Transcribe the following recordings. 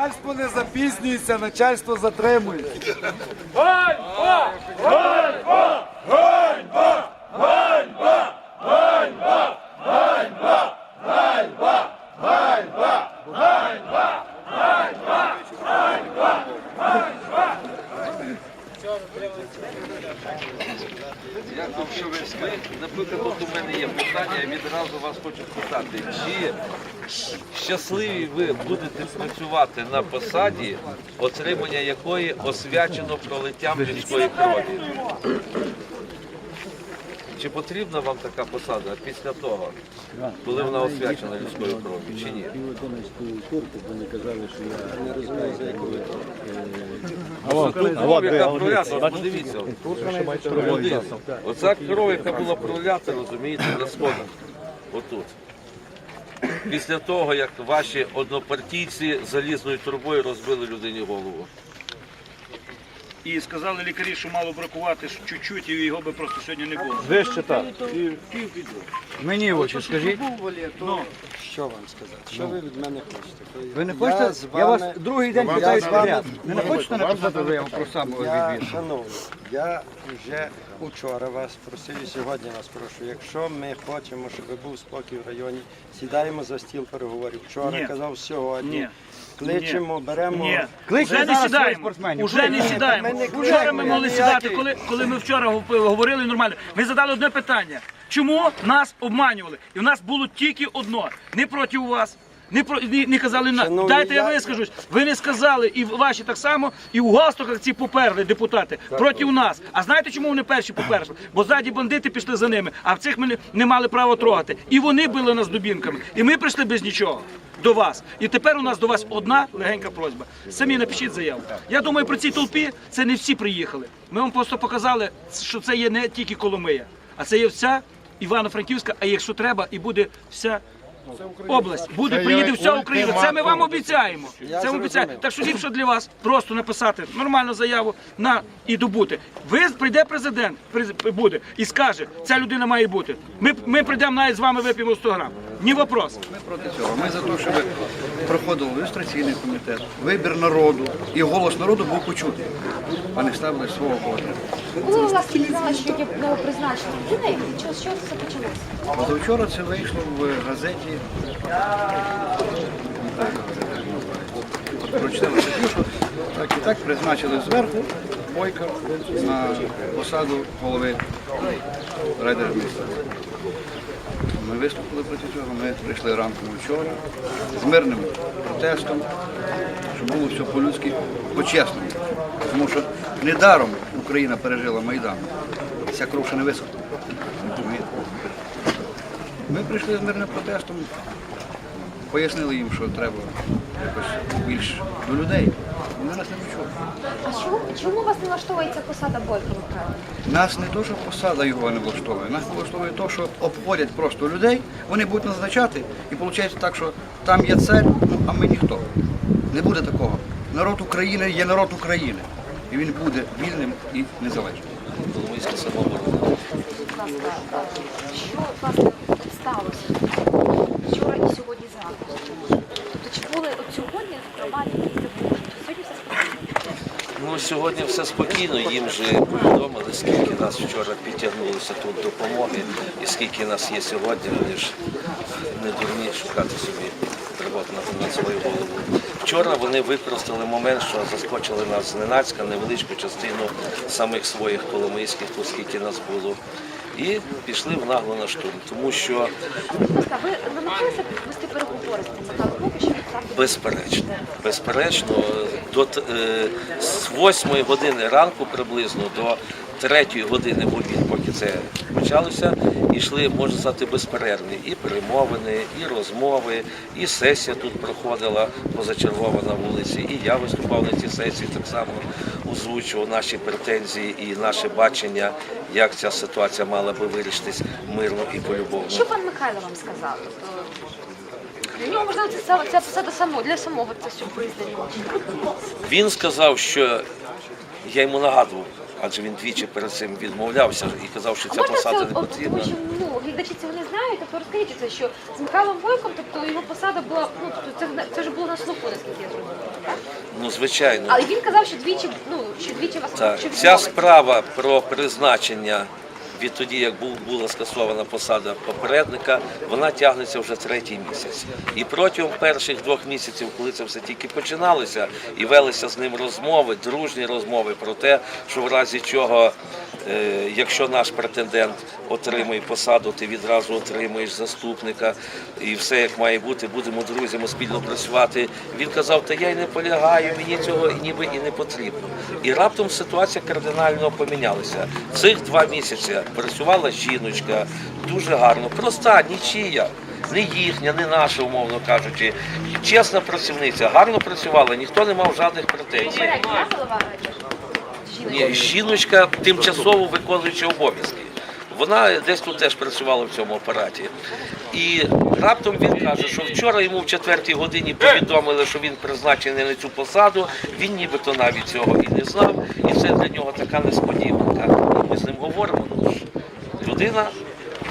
Начальство не запізнюється, начальство затримується. Ви ви, наприклад, от у мене є питання, я відразу вас хочу питати, чи щасливі ви будете працювати на посаді, отримання якої освячено пролиттям людської крові? Чи потрібна вам така посада після того, коли вона освячена людською кров'ю, чи ні? вони казали, що я не розумію, за Тут кров, яка пролята, подивіться. Подивіться. Оця кров, яка була пролята, розумієте, на сходах. Отут. Після того, як ваші однопартійці залізною трубою розбили людині голову. І сказали лікарі, що мало бракувати чуть-чуть, і його би просто сьогодні не було. Ви Вище так. Мені в очі скажіть. Що вам сказати? Що ви від мене хочете? Ви не хочете? з Я вас вами- другий день питаю з вами- підряд. Ви не хочете написати заяву про Я, самовідвід? шановні, я вже учора вас просив і сьогодні вас прошу. Якщо ми хочемо, щоб був спокій в районі, сідаємо за стіл переговорів. Вчора Ні. казав сьогодні. Ні. Кличемо, беремо. Ні, Кличемо вже не зараз своїх сідаємо. спортсменів. Уже не сідаємо. ми не Вчора кличемо, ми могли ніяких. сідати, коли, коли ми вчора гов- говорили нормально. Ви задали одне питання. Чому нас обманювали? І в нас було тільки одно. Не проти вас. Не про не, не казали на Шановні, дайте я я- вискажусь. Ви не сказали, і ваші так само, і у галстуках ці поперли депутати проти нас. А знаєте, чому вони перші поперли? Бо ззаді бандити пішли за ними, а в цих ми не, не мали права трогати. І вони били нас дубінками. І ми прийшли без нічого до вас. І тепер у нас до вас одна легенька просьба. Самі напишіть заяву. Я думаю, при цій толпі це не всі приїхали. Ми вам просто показали, що це є не тільки Коломия, а це є вся Івано-Франківська, а якщо треба, і буде вся. Область буде приїде вся Україна. Це ми вам обіцяємо. Це ми обіцяємо. Так що ліпше для вас просто написати нормальну заяву на і добути. Ви прийде президент, буде і скаже, ця людина має бути. Ми, ми прийдемо навіть з вами вип'ємо 100 грам. Ні вопрос. Ми проти цього. Ми за те, щоб проходив ілюстраційний комітет, вибір народу і голос народу був почутий, а не ставили свого кого Коли у вас новопризначених людей, що, що це почалося? Позавчора це вийшло в газеті. Статтю, що так і так призначили зверху Бойка на посаду голови райдержадміністрації. Ми виступили проти цього, ми прийшли ранком вчора з мирним протестом, щоб було все по-людськи, по-чесному. Тому що недаром Україна пережила Майдан. Ця кров ще не висохла. Ми прийшли з мирним протестом, пояснили їм, що треба якось більш до людей. Вони нас не почули. А чому, чому вас не влаштовує ця посада Михайла? Нас не то, що посада його не влаштовує, нас влаштовує те, що обходять просто людей, вони будуть назначати, і виходить так, що там є цар, ну, а ми ніхто. Не буде такого. Народ України є народ України. І він буде вільним і незалежним. Самооборона. Що власне сталося вчора і сьогодні зранку? Чи були от сьогодні нормальні якісь заворушення? Сьогодні все спокійно? Ну, сьогодні все спокійно, їм же повідомили, скільки нас вчора підтягнулося тут допомоги і скільки нас є сьогодні, вони ж не дурні шукати собі роботу на, свою голову. Вчора вони використали момент, що заскочили нас зненацька, невеличку частину самих своїх коломийських, тут скільки нас було. І пішли в нагло на штурм, тому що ви намагалися вести переговори з Михайлом? Поки. Безперечно, безперечно, до е, з 8 години ранку приблизно до 3 години в обід, поки це почалося, йшли, можна сказати, безперервні і перемовини, і розмови, і сесія тут проходила позачергова на вулиці. І я виступав на цій сесії, так само озвучував наші претензії і наше бачення, як ця ситуація мала би вирішитись мирно і полюбовно. Що пан Михайло вам сказав? Тобто, для можливо, це, ця посада само, для самого це сюрприз для нього. Він сказав, що я йому нагадував, адже він двічі перед цим відмовлявся і казав, що ця це, посада от, не потрібна. тому що ну, глядачі цього не знають, тобто розкажіть це, що з Михайлом Бойком, тобто його посада була, ну, тобто це, це ж було на слуху, наскільки я зрозуміла, так? Ну, звичайно. Але він казав, що двічі, ну, що двічі вас Так, що Вся справа про призначення відтоді, як була скасована посада попередника, вона тягнеться вже третій місяць. І протягом перших двох місяців, коли це все тільки починалося, і велися з ним розмови, дружні розмови про те, що в разі чого, е, якщо наш претендент отримує посаду, ти відразу отримуєш заступника, і все як має бути, будемо друзями спільно працювати. Він казав, та я й не полягаю, мені цього ніби і не потрібно. І раптом ситуація кардинально помінялася. Цих два місяці працювала жіночка дуже гарно, проста, нічия. Не їхня, не наша, умовно кажучи. Чесна працівниця, гарно працювала, ніхто не мав жодних претензій. Ні, жіночка тимчасово виконуючи обов'язки. Вона десь тут теж працювала в цьому апараті. І раптом він каже, що вчора йому в четвертій годині повідомили, що він призначений на цю посаду. Він нібито навіть цього і не знав. І це для нього така несподіванка. Ми з ним говоримо. Людина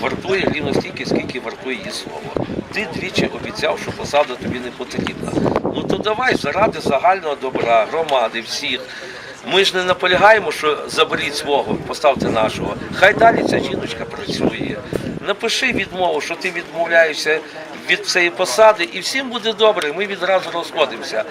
вартує рівно стільки, скільки вартує її слово. Ти двічі обіцяв, що посада тобі не потрібна. Ну то давай заради загального добра, громади, всіх. Ми ж не наполягаємо, що заберіть свого, поставте нашого. Хай далі ця жіночка працює. Напиши відмову, що ти відмовляєшся від цієї посади, і всім буде добре. Ми відразу розходимося.